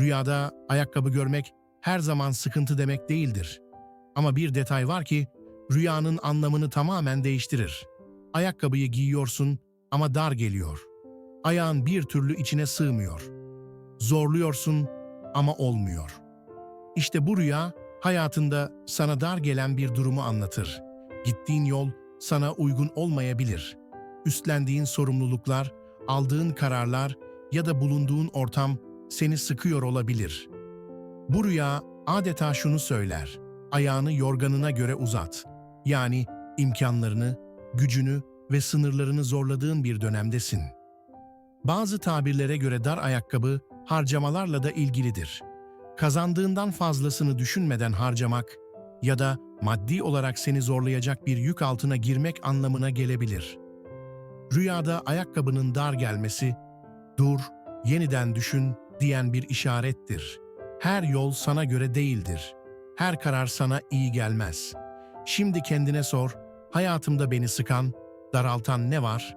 Rüyada ayakkabı görmek her zaman sıkıntı demek değildir. Ama bir detay var ki rüyanın anlamını tamamen değiştirir. Ayakkabıyı giyiyorsun ama dar geliyor. Ayağın bir türlü içine sığmıyor. Zorluyorsun ama olmuyor. İşte bu rüya hayatında sana dar gelen bir durumu anlatır. Gittiğin yol sana uygun olmayabilir. Üstlendiğin sorumluluklar, aldığın kararlar ya da bulunduğun ortam seni sıkıyor olabilir. Bu rüya adeta şunu söyler. Ayağını yorganına göre uzat. Yani imkanlarını, gücünü ve sınırlarını zorladığın bir dönemdesin. Bazı tabirlere göre dar ayakkabı harcamalarla da ilgilidir. Kazandığından fazlasını düşünmeden harcamak ya da maddi olarak seni zorlayacak bir yük altına girmek anlamına gelebilir. Rüyada ayakkabının dar gelmesi, dur, yeniden düşün diyen bir işarettir. Her yol sana göre değildir. Her karar sana iyi gelmez. Şimdi kendine sor, hayatımda beni sıkan, daraltan ne var?